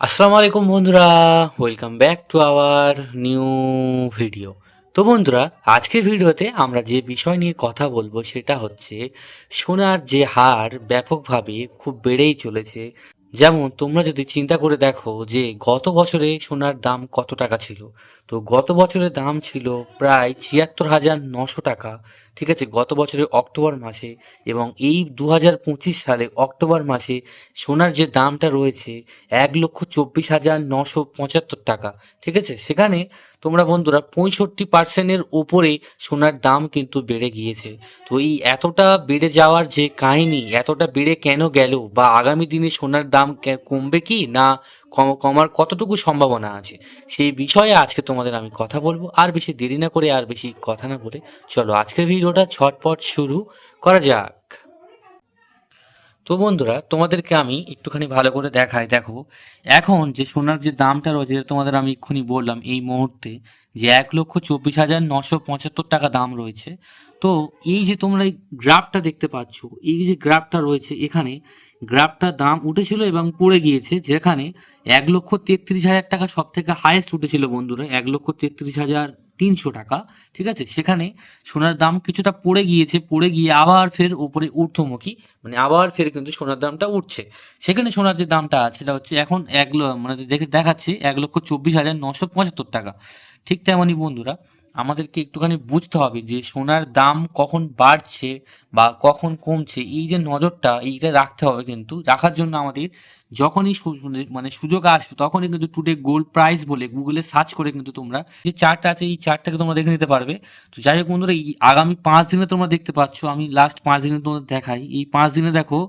আসসালামু আলাইকুম বন্ধুরা welcome back to our new video তো বন্ধুরা, আজকের ভিডিওতে আমরা যে বিষয় নিয়ে কথা বলব সেটা হচ্ছে সোনার যে হার ব্যাপকভাবে খুব বেড়েই চলেছে। যেমন তোমরা যদি চিন্তা করে দেখো যে গত বছরে সোনার দাম কত টাকা ছিল? তো গত বছরের দাম ছিল প্রায় ছিয়াত্তর হাজার নশো টাকা, ঠিক আছে, গত বছরের অক্টোবর মাসে এবং এই দু হাজার পঁচিশ সালে অক্টোবর মাসে সোনার যে দামটা রয়েছে এক লক্ষ চব্বিশ হাজার নশো পঁচাত্তর টাকা, ঠিক আছে, সেখানে তোমরা বন্ধুরা পঁয়ষট্টি পার্সেন্টের ওপরে সোনার দাম কিন্তু বেড়ে গিয়েছে। তো এই এতটা বেড়ে যাওয়ার যে কাহিনী, এতটা বেড়ে কেন গেল বা আগামী দিনে সোনার দাম কমবে কি না কমার কতটুকু সম্ভাবনা আছে? সেই বিষয়ে আজকে তোমাদের আমি কথা বলব। আর বেশি দেরি না করে, আর বেশি কথা না বলে চলো আজকের ভিডিওটা ছটপট শুরু করা যাক। তো বন্ধুরা, তোমাদেরকে আমি একটুখানি ভালো করে দেখাই, দেখো। এখন যে সোনার যে দামটা রয়েছে তোমাদের আমি এক্ষুনি বললাম, এই মুহূর্তে যে এক লক্ষ চব্বিশ হাজার নশো পঁচাত্তর টাকা দাম রয়েছে তো এই যে তোমরা এই গ্রাফটা দেখতে পাচ্ছ, এই যে গ্রাফটা রয়েছে এখানে, গ্রাফটার দাম উঠেছিল এবং পড়ে গিয়েছে, যেখানে এক লক্ষ তেত্রিশ হাজার টাকা সব থেকে হায়েস্ট উঠেছিল বন্ধুরা, এক লক্ষ তেত্রিশ হাজার তিনশো টাকা, ঠিক আছে? সেখানে সোনার দাম কিছুটা পড়ে গিয়েছে, পড়ে গিয়ে আবার ফের উপরে ঊর্ধ্বমুখী মানে আবার ফের কিন্তু সোনার দামটা উঠছে। সেখানে সোনার যে দামটা আছে, সেটা হচ্ছে এখন এক মানে দেখে দেখাচ্ছে এক লক্ষ চব্বিশ হাজার নশো পঁচাত্তর টাকা, ঠিক তেমনই বন্ধুরা। আমাদেরকে একটুখানি বুঝতে হবে যে সোনার দাম কখন বাড়ছে বা কখন কমছে। এই যে নজরটা, এইটা রাখতে হবে কিন্তু। রাখার জন্য আমাদের যখনই মানে সুযোগ আসবে, তখনই কিন্তু টুডে গোল্ড প্রাইস বলে গুগলে সার্চ করে কিন্তু তোমরা যে চার্টটা আছে, এই চার্টটাকে তোমরা দেখে নিতে পারবে। তো যাই হোক বন্ধুরা, এই আগামী পাঁচ দিনে তোমরা দেখতে পাচ্ছ, আমি লাস্ট পাঁচ দিনে তোমাদের দেখাই। এই পাঁচ দিনে দেখো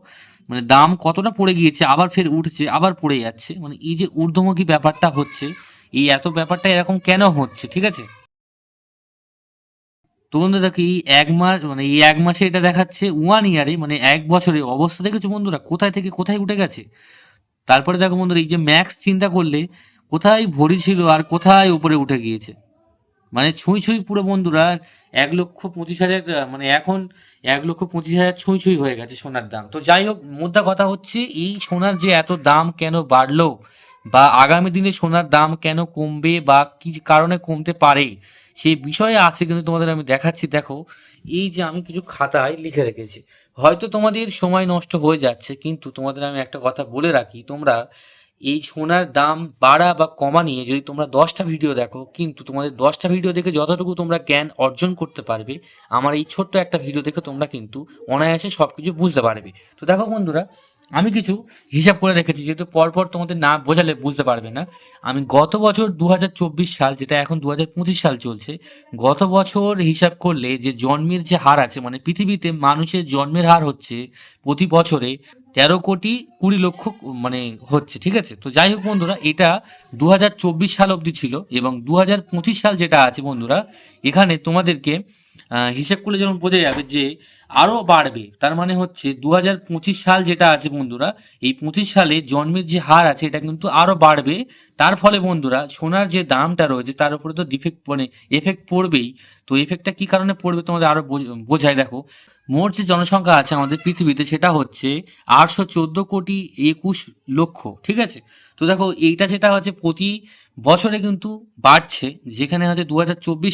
মানে দাম কতটা পড়ে গিয়েছে, আবার ফের উঠছে, আবার পড়ে যাচ্ছে। মানে এই যে ঊর্ধ্বমুখী ব্যাপারটা হচ্ছে, এই এত ব্যাপারটা এরকম কেন হচ্ছে, ঠিক আছে? তো বন্ধু দেখো, এই এক মাস মানে এই এক মাসে এটা দেখাচ্ছে ওয়ান ইয়ারে মানে এক বছরে অবস্থা দেখেছ বন্ধুরা? কোথায় থেকে কোথায় উঠে গেছে? তারপরে দেখো বন্ধুরা, এই যে ম্যাক্স চিন্তা করলে কোথায় ভরি ছিল আর কোথায় উপরে উঠে গিয়েছে? মানে ছুঁই ছুঁই পুরো বন্ধুরা, এক লক্ষ পঁচিশ হাজার মানে এখন এক লক্ষ পঁচিশ হাজার ছুঁই ছুঁই হয়ে গেছে সোনার দাম। তো যাই হোক, মোদ্দা কথা হচ্ছে, এই সোনার যে এত দাম কেন বাড়লো বা আগামী দিনে সোনার দাম কেন কমবে বা কি কারণে কমতে পারে সেই বিষয়ে আছে কিন্তু তোমাদের আমি দেখাচ্ছি, দেখো। এই যে আমি কিছু খাতায় লিখে রেখেছি। হয়তো তোমাদের সময় নষ্ট হয়ে যাচ্ছে, কিন্তু তোমাদের আমি একটা কথা বলে রাখি। তোমরা এই সোনার দাম বাড়া বা কমা নিয়ে যদি তোমরা দশটা ভিডিও দেখো, কিন্তু তোমাদের দশটা ভিডিও দেখে যতটুকু তোমরা জ্ঞান অর্জন করতে পারবে, আমার এই ছোট্ট একটা ভিডিও দেখে তোমরা কিন্তু অনায়াসে সব কিছু বুঝতে পারবে। তো দেখো বন্ধুরা আমি কিছু হিসাব করে রেখেছি, যেহেতু পরপর তোমাদের না বোঝালে বুঝতে পারবে না। আমি গত বছর দু হাজার চব্বিশ সাল, যেটা এখন দু হাজার পঁচিশ সাল চলছে, গত বছর হিসাব করলে যে জন্মের যে হার আছে মানে পৃথিবীতে মানুষের জন্মের হার হচ্ছে প্রতি বছরে তেরো কোটি কুড়ি লক্ষ মানে হচ্ছে, ঠিক আছে? তো যাই হোক বন্ধুরা, এটা দু হাজার চব্বিশ সাল অবধি ছিল এবং দু হাজার পঁচিশ সাল যেটা আছে বন্ধুরা, এখানে তোমাদেরকে হিসেব করলে যেমন বোঝা যাবে যে আরও বাড়বে। তার মানে হচ্ছে দু হাজার পঁচিশ সাল যেটা আছে বন্ধুরা, এই পঁচিশ সালে জন্মের যে হার আছে এটা কিন্তু আরও বাড়বে। তার ফলে বন্ধুরা, সোনার যে দামটা রয়েছে তার উপরে তো ডিফেক্ট মানে এফেক্ট পড়বেই। তো এফেক্টটা কি কারণে পড়বে তোমাদের আরও বোঝায় দেখো। মোট যে জনসংখ্যা আছে আমাদের পৃথিবীতে সেটা হচ্ছে আটশো চোদ্দ কোটি একুশ লক্ষ, ঠিক আছে? তো দেখো এইটা যেটা হচ্ছে প্রতি বছরে কিন্তু বাড়ছে। যেখানে হচ্ছে দু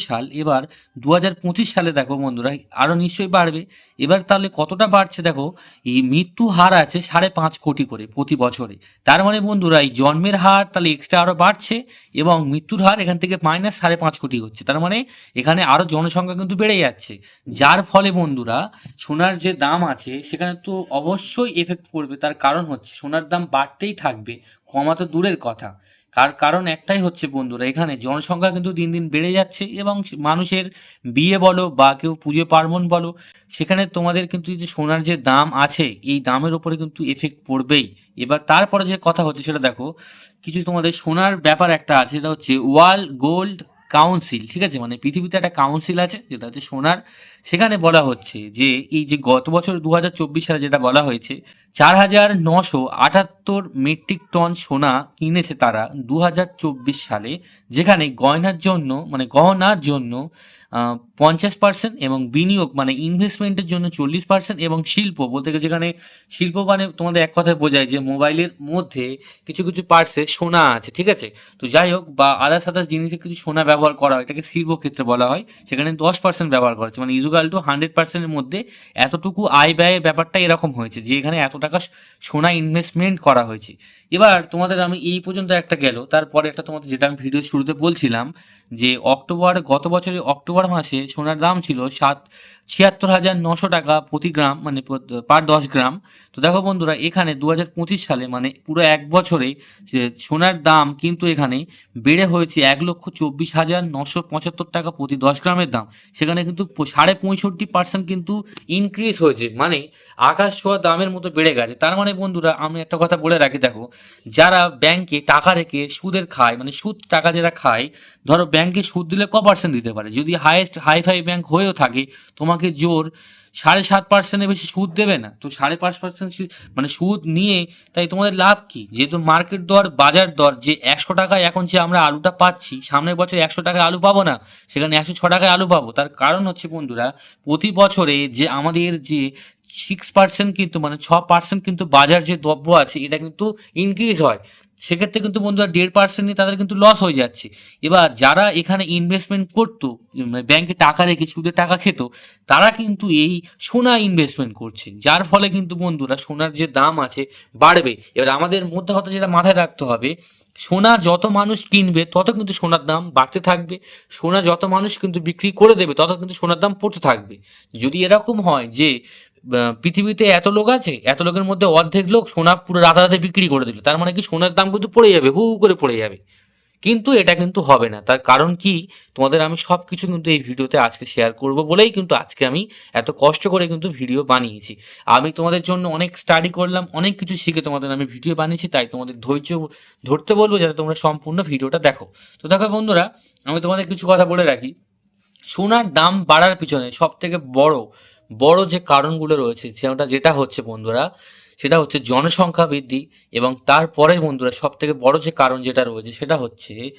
সাল, এবার দু হাজার পঁচিশ সালে দেখো বন্ধুরা আরও নিশ্চয়ই বাড়বে। এবার তাহলে কতটা বাড়ছে দেখো, এই মৃত্যু হার আছে সাড়ে পাঁচ কোটি করে প্রতি বছরে। তার মানে বন্ধুরা, এই জন্মের হার তাহলে এক্সট্রা আরও বাড়ছে এবং মৃত্যুর হার এখান থেকে মাইনাস সাড়ে পাঁচ কোটি হচ্ছে। তার মানে এখানে আরও জনসংখ্যা কিন্তু বেড়ে যাচ্ছে। যার ফলে বন্ধুরা, সোনার যে দাম আছে, সেখানে তো অবশ্যই এফেক্ট পড়বে। তার কারণ হচ্ছে সোনার দাম বাড়তেই থাকবে, কমা তো দূরের কথা। কার কারণ একটাই হচ্ছে বন্ধুরা, এখানে জনসংখ্যা কিন্তু দিন দিন বেড়ে যাচ্ছে এবং মানুষের বিয়ে বলো বা কেউ পুজো পার্বণ বলো, সেখানে তোমাদের কিন্তু যে সোনার যে দাম আছে, এই দামের ওপরে কিন্তু এফেক্ট পড়বেই। এবার তারপরে যে কথা হচ্ছে সেটা দেখো, কিছু তোমাদের সোনার ব্যাপার একটা আছে, সেটা হচ্ছে ওয়াল গোল্ড কাউন্সিল ঠিক আছে? মানে পৃথিবীতে একটা কাউন্সিল আছে, যেটা হচ্ছে সোনার। সেখানে বলা হচ্ছে যে, এই যে গত বছর দু হাজার চব্বিশ সালে যেটা বলা হয়েছে, চার হাজার নশো আটাত্তর মেট্রিক টন সোনা কিনেছে তারা দু হাজার চব্বিশ সালে, যেখানে গয়নার জন্য মানে গহনার জন্য পঞ্চাশ পার্সেন্ট এবং বিনিয়োগ মানে ইনভেস্টমেন্টের জন্য চল্লিশ পার্সেন্ট এবং শিল্প। বলতে গেলে যেখানে শিল্প মানে তোমাদের এক কথায় বোঝায় যে মোবাইলের মধ্যে কিছু কিছু পার্সে সোনা আছে, ঠিক আছে? তো যাই হোক, বা আদার্স আদার্স জিনিসে কিছু সোনা ব্যবহার করা হয়, এটাকে শিল্প ক্ষেত্রে বলা হয়, সেখানে দশ পার্সেন্ট ব্যবহার করা হচ্ছে। মানে ইজুগাল টু হান্ড্রেড পার্সেন্টের মধ্যে এতটুকু আয় ব্যয়ের ব্যাপারটা এরকম হয়েছে যে এখানে এত টাকা সোনা ইনভেস্টমেন্ট করা হয়েছে। এবার তোমাদের আমি এই পর্যন্ত একটা গেল, তারপরে একটা তোমাদের যেটা আমি ভিডিও শুরুতে বলছিলাম যে অক্টোবর গত বছরের অক্টোবর মাসে সোনার দাম ছিল সাত ছিয়াত্তর হাজার নশো টাকা প্রতি গ্রাম মানে পার দশ গ্রাম। তো দেখো বন্ধুরা, এখানে দু হাজার পঁচিশ সালে মানে পুরো এক বছরে সোনার দাম কিন্তু এখানে বেড়ে হয়েছে এক লক্ষ চব্বিশ হাজার নশো পঁচাত্তর টাকা প্রতি দশ গ্রামের দাম। সেখানে কিন্তু সাড়ে পঁয়ষট্টি পার্সেন্ট কিন্তু ইনক্রিজ হয়েছে মানে আকাশ ছোঁয়া দামের মতো বেড়ে গেছে। তার মানে বন্ধুরা, আমি একটা কথা বলে রাখি, দেখো, যারা ব্যাংকে টাকা রেখে সুদের খায় মানে সুদ টাকা যারা খায়, ধরো ব্যাংকে সুদ দিলে ক পার্সেন্ট দিতে পারে? যদি হাইয়েস্ট হাই ফাই ব্যাংক হয়েও থাকে তোমাকে জোর সাড়ে সাত পার্সেন্টের বেশি সুদ দেবে না। তো সাড়ে পাঁচ পার্সেন্ট মানে সুদ নিয়ে তাই তোমাদের লাভ কি? যেহেতু মার্কেট দর, বাজার দর, যে একশো টাকায় এখন যে আমরা আলুটা পাচ্ছি, সামনের বছর একশো টাকায় আলু পাবো না, সেখানে একশো ছ টাকায় আলু পাবো। তার কারণ হচ্ছে বন্ধুরা, প্রতি বছরে যে আমাদের যে সিক্স পার্সেন্ট কিন্তু মানে ছ পার্সেন্ট কিন্তু বাজার যে দ্রব্য আছে, এটা কিন্তু ইনক্রিজ হয়। সেক্ষেত্রে কিন্তু বন্ধুরা দেড় পার্সেন্ট নিয়ে তাদের কিন্তু লস হয়ে যাচ্ছে। এবার যারা এখানে ইনভেস্টমেন্ট করতো মানে ব্যাংকে টাকা রেখে সুদের টাকা খেত, তারা কিন্তু এই সোনা ইনভেস্টমেন্ট করছে। যার ফলে কিন্তু বন্ধুরা সোনার যে দাম আছে বাড়বে। এবার আমাদের মধ্যে কথা যেটা মাথায় রাখতে হবে, সোনা যত মানুষ কিনবে, তত কিন্তু সোনার দাম বাড়তে থাকবে। সোনা যত মানুষ কিন্তু বিক্রি করে দেবে, তত কিন্তু সোনার দাম পড়তে থাকবে। যদি এরকম হয় যে পৃথিবীতে এত লোক আছে, এত লোকের মধ্যে অর্ধেক লোক সোনা পুরো রাতারাতি বিক্রি করে দিল। তার মানে কি সোনার দাম কিন্তু পড়ে যাবে, হু করে পড়ে যাবে। কিন্তু এটা কিন্তু হবে না। তার কারণ কি? তোমাদের আমি সব কিছু কিন্তু এই ভিডিওতে আজকে শেয়ার করব বলেই কিন্তু আজকে আমি এত কষ্ট করে কিন্তু ভিডিও বানিয়েছি। আমি তোমাদের জন্য অনেক স্টাডি করলাম, অনেক কিছু শিখে তোমাদের আমি ভিডিও বানিয়েছি, তাই তোমাদের ধৈর্য, ধরতে বলব যাতে তোমরা সম্পূর্ণ ভিডিওটা দেখো। তো দেখো বন্ধুরা, আমি তোমাদের কিছু কথা বলে রাখি। সোনার দাম বাড়ার পিছনে সব থেকে বড় বড় যে কারণগুলো রয়েছে সেটা যেটা হচ্ছে বন্ধুরা, সেটা হচ্ছে জনসংখ্যা বৃদ্ধি এবং তারপরে বন্ধুরা সব থেকে বড় যে কারণ যেটা রয়েছে, সেটা হচ্ছে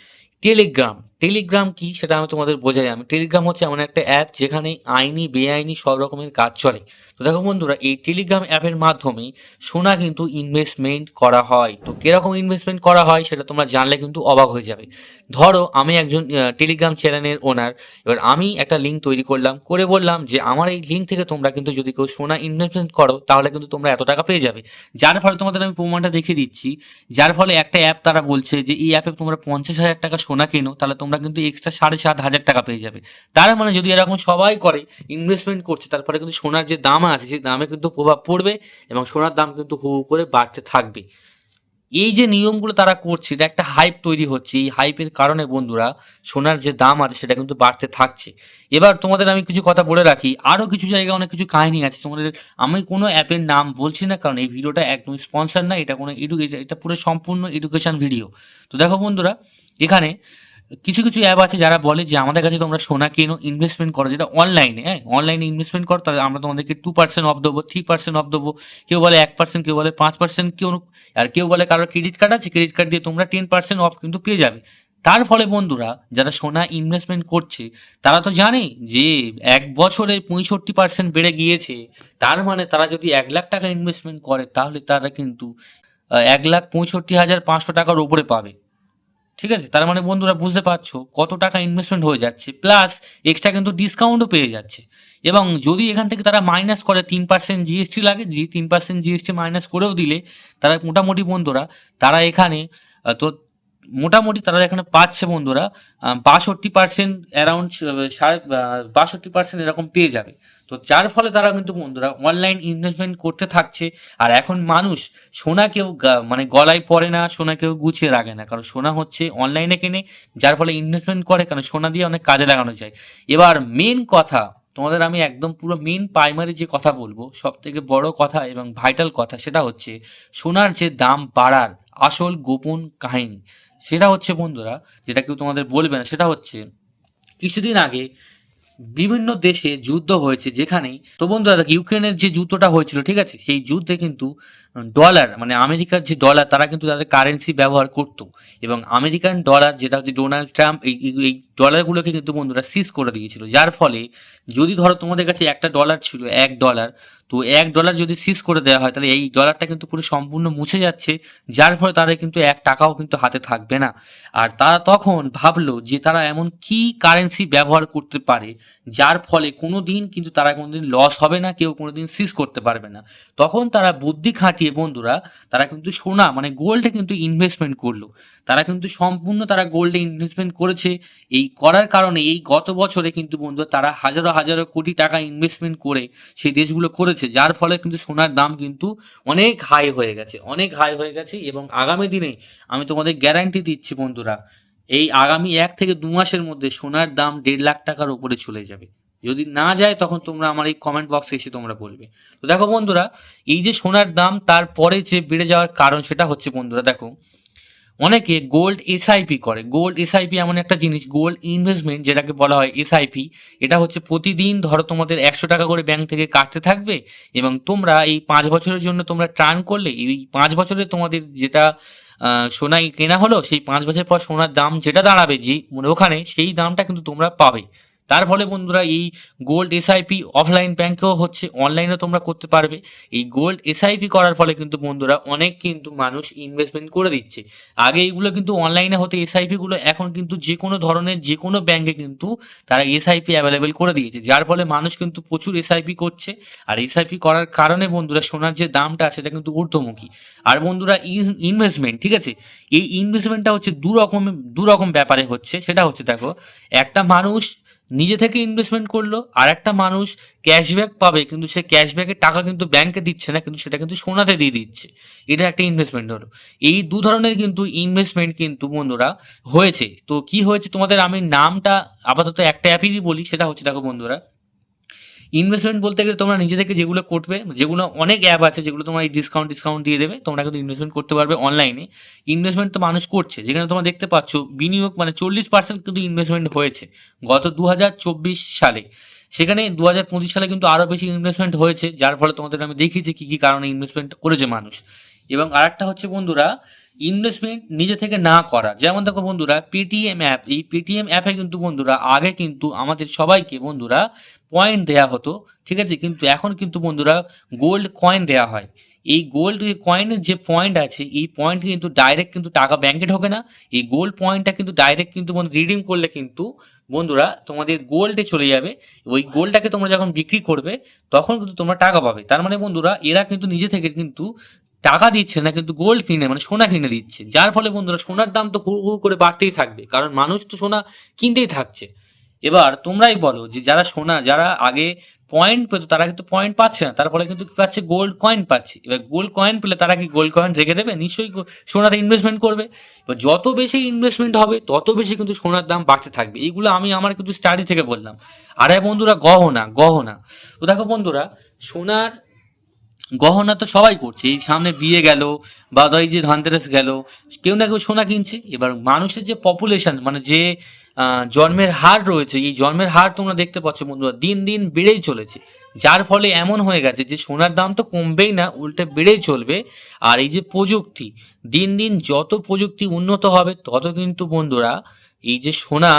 টেলিগ্রাম। টেলিগ্রাম কি সেটা আমি তোমাদের বোঝাই। আমি টেলিগ্রাম হচ্ছে এমন একটা অ্যাপ যেখানে আইনি, বেআইনি সব রকমের কাজ চলে। তো দেখো বন্ধুরা, এই টেলিগ্রাম অ্যাপের মাধ্যমে সোনা কিন্তু ইনভেস্টমেন্ট করা হয়। তো কীরকম ইনভেস্টমেন্ট করা হয় সেটা তোমরা জানলে কিন্তু অবাক হয়ে যাবে। ধরো, আমি একজন টেলিগ্রাম চ্যানেলের ওনার এবার আমি একটা লিঙ্ক তৈরি করলাম, করে বললাম যে আমার এই লিঙ্ক থেকে তোমরা কিন্তু যদি কেউ সোনা ইনভেস্টমেন্ট করো, তাহলে কিন্তু তোমরা এত টাকা পেয়ে যাবে। যার ফলে তোমাদের আমি প্রমাণটা দেখিয়ে দিচ্ছি, যার ফলে একটা অ্যাপ তারা বলছে যে, এই অ্যাপে তোমরা পঞ্চাশ হাজার টাকা সোনা কেনো, তাহলে তোমরা কিন্তু এক্সট্রা সাড়ে সাত হাজার টাকা পেয়ে যাবে। তার মানে যদি এরকম সবাই করে ইনভেস্টমেন্ট করছে, তারপরে কিন্তু সোনার যে দাম আছে, সেই দামে কিন্তু প্রভাব পড়বে এবং সোনার দাম কিন্তু হু করে বাড়তে থাকবে। এই যে নিয়মগুলো তারা করছে, এটা একটা হাইপ তৈরি হচ্ছে। এই হাইপের কারণে বন্ধুরা, সোনার যে দাম আছে, সেটা কিন্তু বাড়তে থাকছে। এবার তোমাদের আমি কিছু কথা বলে রাখি। আরও কিছু জায়গায় অনেক কিছু কাহিনী আছে। তোমাদের, আমি কোনো অ্যাপের নাম বলছি না, কারণ এই ভিডিওটা একদম স্পন্সার না, এটা কোনো এডু এটা পুরো সম্পূর্ণ এডুকেশন ভিডিও তো দেখো বন্ধুরা, এখানে কিছু কিছু অ্যাপ আছে যারা বলে যে আমাদের কাছে তোমরা সোনা কেনো ইনভেস্টমেন্ট করো, যেটা অনলাইনে হ্যাঁ? অনলাইনে ইনভেস্টমেন্ট করো, তাহলে আমরা তোমাদেরকে টু পার্সেন্ট অফ দেবো থ্রি পার্সেন্ট অফ দেবো। কেউ বলে এক পার্সেন্ট কেউ বলে পাঁচ পার্সেন্ট কেউ আর কেউ বলে কারোর ক্রেডিট কার্ড আছে ক্রেডিট কার্ড দিয়ে তোমরা টেন পার্সেন্ট অফ কিন্তু পেয়ে যাবে। তার ফলে বন্ধুরা, যারা সোনা ইনভেস্টমেন্ট করছে, তারা তো জানে যে এক বছরে পঁয়ষট্টি পার্সেন্ট বেড়ে গিয়েছে। তার মানে তারা যদি এক লাখ টাকা ইনভেস্টমেন্ট করে, তাহলে তারা কিন্তু এক লাখ পঁয়ষট্টি হাজার পাঁচশো টাকার উপরে পাবে। ঠিক আছে? তার মানে বন্ধুরা বুঝতে পারছ কত টাকা ইনভেস্টমেন্ট হয়ে যাচ্ছে প্লাস এক্সট্রা কিন্তু ডিসকাউন্টও পেয়ে যাচ্ছে। এবং যদি এখান থেকে তারা মাইনাস করে, তিন পার্সেন্ট জিএসটি লাগে জি তিন পার্সেন্ট জিএসটি মাইনাস করেও দিলে, তারা মোটামুটি বন্ধুরা, তারা এখানে তো মোটামুটি তারা এখানে পাচ্ছে বন্ধুরা বাষট্টি পার্সেন্ট অ্যারাউন্ড সাড়ে বাষট্টি পার্সেন্ট এরকম পেয়ে যাবে। তো যার ফলে তারা কিন্তু বন্ধুরা অনলাইন ইনভেস্টমেন্ট করতে থাকছে। আর এখন মানুষ সোনা কেউ মানে গলায় পড়ে না সোনা কেউ গুছিয়ে রাখে না। কারণ সোনা হচ্ছে অনলাইনে কেনে, যার ফলে ইনভেস্টমেন্ট করে, কারণ সোনা দিয়ে অনেক কাজে লাগানো যায়। এবার মেন কথা, তোমাদের আমি একদম পুরো মেন প্রাইমারি যে কথা বলব সব থেকে বড় কথা এবং ভাইটাল কথা সেটা হচ্ছে সোনার যে দাম বাড়ার আসল গোপন কাহিনী। সেটা হচ্ছে বন্ধুরা, যেটা কেউ তোমাদের বলবে না, সেটা হচ্ছে কিছুদিন আগে বিভিন্ন দেশে যুদ্ধ হয়েছে যেখানেই, তো বন্ধুরা ইউক্রেনের যে যুদ্ধটা হয়েছিল, ঠিক আছে? সেই যুদ্ধে কিন্তু ডলার মানে আমেরিকার যে ডলার তারা কিন্তু তাদের কারেন্সি ব্যবহার করত। এবং আমেরিকান ডলার যেটা হচ্ছে ডোনাল্ড ট্রাম্প এই, এই- ডলারগুলোকে কিন্তু বন্ধুরা সিজ করে দিয়েছিল। যার ফলে যদি ধরো তোমাদের কাছে একটা ডলার ছিল, এক ডলার তো এক ডলার যদি সিজ করে দেওয়া হয়, তাহলে এই ডলারটা কিন্তু পুরো সম্পূর্ণ মুছে যাচ্ছে, যার ফলে তাদের কিন্তু এক টাকাও কিন্তু হাতে থাকবে না। আর তারা তখন ভাবলো যে তারা এমন কি কারেন্সি ব্যবহার করতে পারে, যার ফলে কোনো দিন কিন্তু তারা কোনোদিন লস হবে না, কেউ কোনোদিন সিজ করতে পারবে না। তখন তারা বুদ্ধি খাটিয়ে বন্ধুরা, তারা কিন্তু সোনা মানে গোল্ডে কিন্তু ইনভেস্টমেন্ট করল। তারা কিন্তু সম্পূর্ণ তারা গোল্ডে ইনভেস্টমেন্ট করেছে। এই করার কারণে এই গত বছরে কিন্তু বন্ধু তারা হাজারো হাজারো কোটি টাকা ইনভেস্টমেন্ট করে সেই দেশগুলো করেছে। যার ফলে কিন্তু সোনার দাম কিন্তু অনেক হাই হয়ে গেছে, অনেক হাই হয়ে গেছে এবং আগামী দিনে আমি তোমাদের গ্যারান্টি দিচ্ছি বন্ধুরা, এই আগামী এক থেকে দু মাসের মধ্যে সোনার দাম দেড় লাখ টাকার উপরে চলে যাবে। যদি না যায় তখন তোমরা আমার এই কমেন্ট বক্সে এসে তোমরা বলবে। তো দেখো বন্ধুরা এই যে সোনার দাম তারপরে যে বেড়ে যাওয়ার কারণ সেটা হচ্ছে বন্ধুরা দেখো অনেকে গোল্ড এসআইপি করে। গোল্ড এসআইপি এমন একটা জিনিস গোল্ড ইনভেস্টমেন্ট যেটাকে বলা হয় এসআইপি এটা হচ্ছে প্রতিদিন ধরো তোমাদের একশো টাকা করে ব্যাংক থেকে কাটতে থাকবে এবং তোমরা এই পাঁচ বছরের জন্য তোমরা টার্ন করলে এই পাঁচ বছরে তোমাদের যেটা আহ, সোনা কেনা হলো সেই পাঁচ বছর পর সোনার দাম যেটা দাঁড়াবে যে মানে ওখানে সেই দামটা কিন্তু তোমরা পাবে। তার ফলে বন্ধুরা এই গোল্ড এসআইপি অফলাইন ব্যাংকেও হচ্ছে অনলাইনে তোমরা করতে পারবে। এই গোল্ড এসআইপি করার ফলে কিন্তু বন্ধুরা অনেক কিন্তু মানুষ ইনভেস্টমেন্ট করে দিচ্ছে। আগে এইগুলো কিন্তু অনলাইনে হতো এসআইপি গুলো এখন কিন্তু যে কোনো ধরনের যে কোনো ব্যাংকে কিন্তু তারা এসআইপি অ্যাভেলেবেল করে দিয়েছে। যার ফলে মানুষ কিন্তু প্রচুর এসআইপি করছে। আর এসআইপি করার কারণে বন্ধুরা সোনার যে দামটা আছে সেটা কিন্তু ঊর্ধ্বমুখী। আর বন্ধুরা ইনভেস্টমেন্ট ঠিক আছে? এই ইনভেস্টমেন্টটা হচ্ছে দু রকম দু রকম ব্যাপারে হচ্ছে। সেটা হচ্ছে দেখো, একটা মানুষ নিজে থেকে ইনভেস্টমেন্ট করল আর একটা মানুষ ক্যাশব্যাক পাবে, কিন্তু সে ক্যাশব্যাকের টাকা কিন্তু ব্যাংকে দিচ্ছে না, কিন্তু সেটা কিন্তু সোনাতে দিয়ে দিচ্ছে। এটা একটা ইনভেস্টমেন্ট হলো। এই দু ধরনের কিন্তু ইনভেস্টমেন্ট কিন্তু বন্ধুরা হয়েছে। তো কি হয়েছে তোমাদের? আমি নামটা আপাতত একটা অ্যাপেরই বলি, সেটা হচ্ছে দেখো বন্ধুরা ইনভেস্টমেন্ট বলতে গেলে তোমরা নিজে থেকে যেগুলো করবে, যেগুলো অনেক অ্যাপ আছে যেগুলো তোমার এই ডিসকাউন্ট ডিসকাউন্ট দিয়ে দেবে, তোমরা কিন্তু ইনভেস্টমেন্ট করতে পারবে অনলাইনে ইনভেস্টমেন্ট তো মানুষ করছে, যেখানে তোমরা দেখতে পাচ্ছ বিনিয়োগ মানে চল্লিশ পার্সেন্ট কিন্তু ইনভেস্টমেন্ট হয়েছে গত দুহাজার চব্বিশ সালে। সেখানে দু হাজার পঁচিশ সালে কিন্তু আরও বেশি ইনভেস্টমেন্ট হয়েছে, যার ফলে তোমাদের আমি দেখিয়েছি কী কী কারণে ইনভেস্টমেন্ট করেছে মানুষ। এবং আরেকটা হচ্ছে বন্ধুরা ইনভেস্টমেন্ট নিজে থেকে না করা। যেমন দেখো বন্ধুরা পেটিএম অ্যাপ এই পেটিএম অ্যাপে কিন্তু বন্ধুরা, আগে কিন্তু আমাদের সবাইকে বন্ধুরা পয়েন্ট দেয়া হতো, ঠিক আছে? কিন্তু এখন কিন্তু বন্ধুরা গোল্ড কয়েন দেয়া হয়। এই গোল্ড কয়েনের যে পয়েন্ট আছে, এই পয়েন্ট কিন্তু ডাইরেক্ট কিন্তু টাকা ব্যাংকে ঢোকে না। এই গোল্ড পয়েন্টটা কিন্তু ডাইরেক্ট কিন্তু রিডিম করলে কিন্তু বন্ধুরা তোমাদের গোল্ডে চলে যাবে। ওই গোল্ডটাকে তোমরা যখন বিক্রি করবে, তখন কিন্তু তোমরা টাকা পাবে। তার মানে বন্ধুরা, এরা কিন্তু নিজে থেকে কিন্তু টাকা দিচ্ছে না, কিন্তু গোল্ড কিনে মানে সোনা কিনে দিচ্ছে। যার ফলে বন্ধুরা, সোনার দাম তো হু হু করে বাড়তেই থাকবে, কারণ মানুষ তো সোনা কিনতেই থাকছে। এবার তোমরাই বলো যে যারা সোনা, যারা আগে পয়েন্ট পেতো, তারা কিন্তু পয়েন্ট পাচ্ছে না, তার ফলে কিন্তু পাচ্ছে? গোল্ড কয়েন পাচ্ছে। এবার গোল্ড কয়েন পেলে তারা কি গোল্ড কয়েন রেখে দেবে? নিশ্চয়ই সোনাতে ইনভেস্টমেন্ট করবে। এবার যত বেশি ইনভেস্টমেন্ট হবে, তত বেশি কিন্তু সোনার দাম বাড়তে থাকবে। এইগুলো আমি আমার কিন্তু স্টাডি থেকে বললাম। আর বন্ধুরা, গহনা গহনা। তো দেখো বন্ধুরা, সোনার গহনা তো সবাই করছে। এই সামনে বিয়ে গেল বা ধর এই যে ধানতেরাস গেল, কেউ না কেউ সোনা কিনছে। এবার মানুষের যে পপুলেশন মানে যে জন্মের হার রয়েছে, এই জন্মের হার তোমরা দেখতে পাচ্ছ বন্ধুরা, দিন দিন বেড়েই চলেছে। যার ফলে এমন হয়ে গেছে যে সোনার দাম তো কমবেই না, উল্টে বেড়েই চলবে। আর এই যে প্রযুক্তি, দিন দিন যত প্রযুক্তি উন্নত হবে, তত কিন্তু বন্ধুরা, এই যে সোনা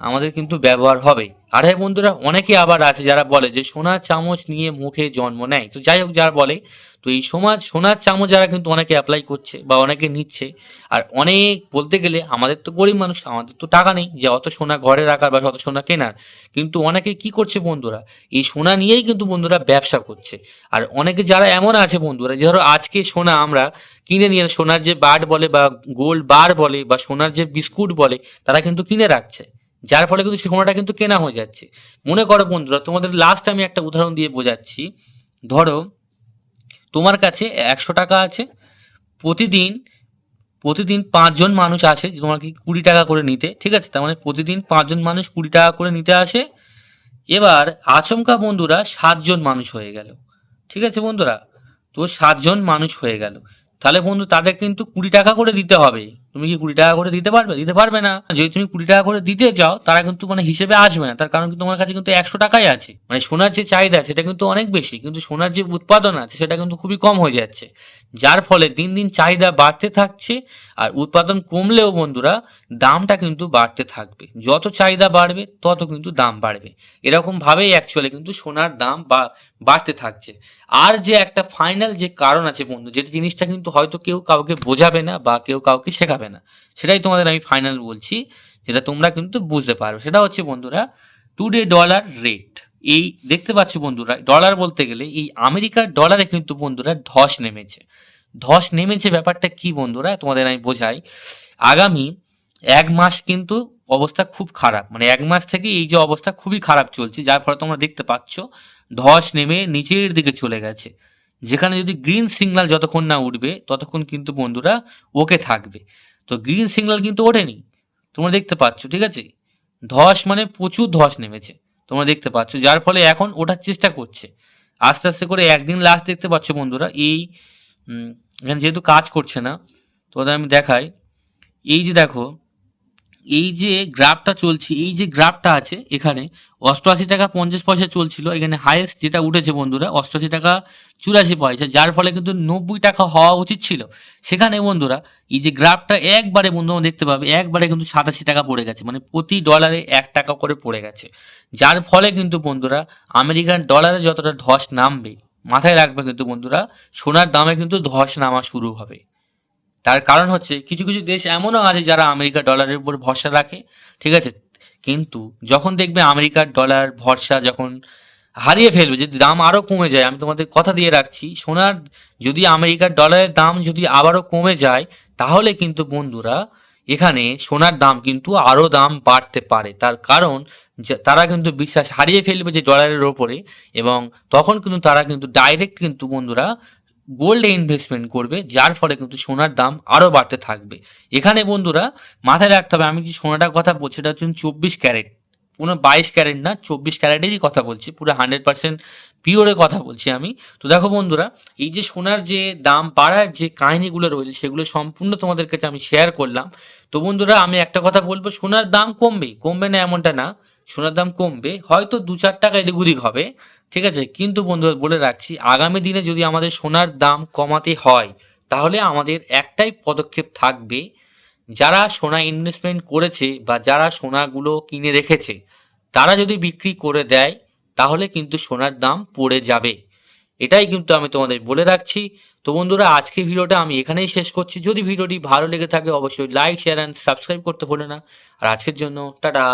আমাদের কিন্তু ব্যবহার হবে। আর হ্যাঁ বন্ধুরা, অনেকে আবার আছে যারা বলে যে সোনার চামচ নিয়ে মুখে জন্ম নেয়। তো যাই হোক, যারা বলে, তো এই সমাজ সোনার চামচ যারা কিন্তু অনেকে অ্যাপ্লাই করছে বা অনেকে নিচ্ছে। আর অনেক বলতে গেলে আমাদের তো গরিব মানুষ, আমাদের তো টাকা নেই যে অত সোনা ঘরে রাখার বা অত সোনা কেনার। কিন্তু অনেকে কি করছে বন্ধুরা, এই সোনা নিয়েই কিন্তু বন্ধুরা ব্যবসা করছে। আর অনেকে যারা এমন আছে বন্ধুরা, যে ধরো আজকে সোনা আমরা কিনে নিয়ে সোনার যে বার্ড বলে বা গোল্ড বার বলে বা সোনার যে বিস্কুট বলে, তারা কিন্তু কিনে রাখছে। যার ফলে কিন্তু সোনাটা কিন্তু কেনা হয়ে যাচ্ছে। মনে করো বন্ধুরা, তোমাদের লাস্ট আমি একটা উদাহরণ দিয়ে বোঝাচ্ছি। ধরো, তোমার কাছে একশো টাকা আছে, প্রতিদিন প্রতিদিন পাঁচজন মানুষ আসে তোমাকে কুড়ি টাকা করে নিতে, ঠিক আছে? তার মানে প্রতিদিন পাঁচজন মানুষ কুড়ি টাকা করে নিতে আসে। এবার আচমকা বন্ধুরা সাতজন মানুষ হয়ে গেল, ঠিক আছে বন্ধুরা? তো সাতজন মানুষ হয়ে গেল। তাহলে বন্ধু তাদের কিন্তু কুড়ি টাকা করে দিতে হবে। তুমি কি কুড়ি টাকা করে দিতে পারবে? দিতে পারবে না। যদি তুমি কুড়ি টাকা করে দিতে চাও, তারা কিন্তু মানে হিসেবে আসবে না। তার কারণ কিন্তু তোমার কাছে কিন্তু একশো টাকাই আছে। মানে সোনার যে চাহিদা সেটা কিন্তু অনেক বেশি। কিন্তু সোনার যে উৎপাদন আছে, সেটা কিন্তু খুবই কম হয়ে যাচ্ছে। যার ফলে দিন দিন চাহিদা বাড়তে থাকছে, আর উৎপাদন কমলেও বন্ধুরা, দামটা কিন্তু বাড়তে থাকবে। যত চাহিদা বাড়বে, তত কিন্তু দাম বাড়বে। এরকম ভাবেই অ্যাকচুয়ালি কিন্তু সোনার দাম বা, বাড়তে থাকছে। আর যে একটা ফাইনাল যে কারণ আছে বন্ধু, যেটা জিনিসটা কিন্তু হয়তো কেউ কাউকে বোঝাবে না বা কেউ কাউকে শেখাবে না। সেটাই তোমাদের আমি ফাইনাল বলছি, যেটা তোমরা কিন্তু বুঝতে পারবে। সেটা হচ্ছে বন্ধুরা টুডে ডলার রেট এই দেখতে পাচ্ছ বন্ধুরা ডলার বলতে গেলে এই আমেরিকার ডলারে কিন্তু বন্ধুরা ধস নেমেছে। ধস নেমেছে ব্যাপারটা কি বন্ধুরা, তোমাদের আমি বোঝাই। আগামী এক মাস কিন্তু অবস্থা খুব খারাপ। মানে এক মাস থেকে এই যে অবস্থা খুবই খারাপ চলছে, যার ফলে তোমরা দেখতে পাচ্ছ, ধস নেমে নিচের দিকে চলে গেছে। যেখানে যদি গ্রিন সিগন্যাল যতক্ষণ না উঠবে, ততক্ষণ কিন্তু বন্ধুরা ওকে থাকবে। তো গ্রিন সিগন্যাল কিন্তু ওঠেনি। তোমরা দেখতে পাচ্ছ, ঠিক আছে? ধস মানে প্রচুর ধস নেমেছে, তোমরা দেখতে পাচ্ছ। যার ফলে এখন ওঠার চেষ্টা করছে। আস্তে আস্তে করে একদিন লাস্ট দেখতে পাচ্ছ বন্ধুরা, এই এখানে যেহেতু কাজ করছে না তোমাদের আমি দেখাই। এই যে দেখো এই যে গ্রাফটা চলছে, এই যে গ্রাফটা আছে এখানে, অষ্টআশি টাকা পঞ্চাশ পয়সা চলছিল, এখানে হাইয়েস্ট যেটা উঠেছে বন্ধুরা, অষ্টআশি টাকা চুরাশি পয়সা, যার ফলে কিন্তু নব্বই টাকা হওয়া উচিত ছিল। সেখানে বন্ধুরা, এই যে গ্রাফটা একবারে বন্ধু দেখতে পাবে, একবারে কিন্তু সাতাশি টাকা পড়ে গেছে মানে প্রতি ডলারে এক টাকা করে পড়ে গেছে। যার ফলে কিন্তু বন্ধুরা আমেরিকান ডলারে যতটা ধস নামবে, মাথায় রাখবে কিন্তু বন্ধুরা, সোনার দামে কিন্তু ধস নামা শুরু হবে। তার কারণ হচ্ছে কিছু কিছু দেশ এমনও আছে যারা আমেরিকা ডলারের উপর ভরসা রাখে, ঠিক আছে? কিন্তু যখন দেখবে আমেরিকার ডলার ভরসা যখন হারিয়ে ফেলবে, যদি দাম আরও কমে যায়, আমি তোমাদের কথা দিয়ে রাখছি, সোনার যদি আমেরিকার ডলারের দাম যদি আবারও কমে যায়, তাহলে কিন্তু বন্ধুরা এখানে সোনার দাম কিন্তু আরও দাম বাড়তে পারে। তার কারণ তারা কিন্তু বিশ্বাস হারিয়ে ফেলবে যে ডলারের ওপরে এবং তখন কিন্তু তারা কিন্তু ডাইরেক্ট কিন্তু বন্ধুরা গোল্ডে ইনভেস্টমেন্ট করবে, যার ফলে কিন্তু সোনার দাম আরও বাড়তে থাকবে। এখানে বন্ধুরা, মাথায় রাখতে হবে, আমি যে সোনাটার কথা বলছি, সেটা হচ্ছে চব্বিশ ক্যারেট। কোনো বাইশ ক্যারেট না, চব্বিশ ক্যারেটেরই কথা বলছি, পুরো হান্ড্রেড পার্সেন্ট পিওরের কথা বলছি আমি। তো দেখো বন্ধুরা, এই যে সোনার যে দাম বাড়ার যে কাহিনিগুলো রয়েছে, সেগুলো সম্পূর্ণ তোমাদের কাছে আমি শেয়ার করলাম। তো বন্ধুরা, আমি একটা কথা বলব, সোনার দাম কমবে কমবে না এমনটা না, সোনার দাম কমবে, হয়তো দু চার টাকা এদিক ওদিক হবে। ঠিক আছে? কিন্তু বন্ধুরা, বলে রাখছি, আগামী দিনে যদি আমাদের সোনার দাম কমাতে হয়, তাহলে আমাদের একটাই পদক্ষেপ থাকবে, যারা সোনা ইনভেস্টমেন্ট করেছে বা যারা সোনাগুলো কিনে রেখেছে, তারা যদি বিক্রি করে দেয়, তাহলে কিন্তু সোনার দাম পড়ে যাবে। এটাই কিন্তু আমি তোমাদের বলে রাখছি। তো বন্ধুরা আজকে ভিডিওটা আমি এখানেই শেষ করছি। যদি ভিডিওটি ভালো লেগে থাকে, অবশ্যই লাইক শেয়ার অ্যান্ড সাবস্ক্রাইব করতে ভুলে না। আর আজকের জন্য, টাটা!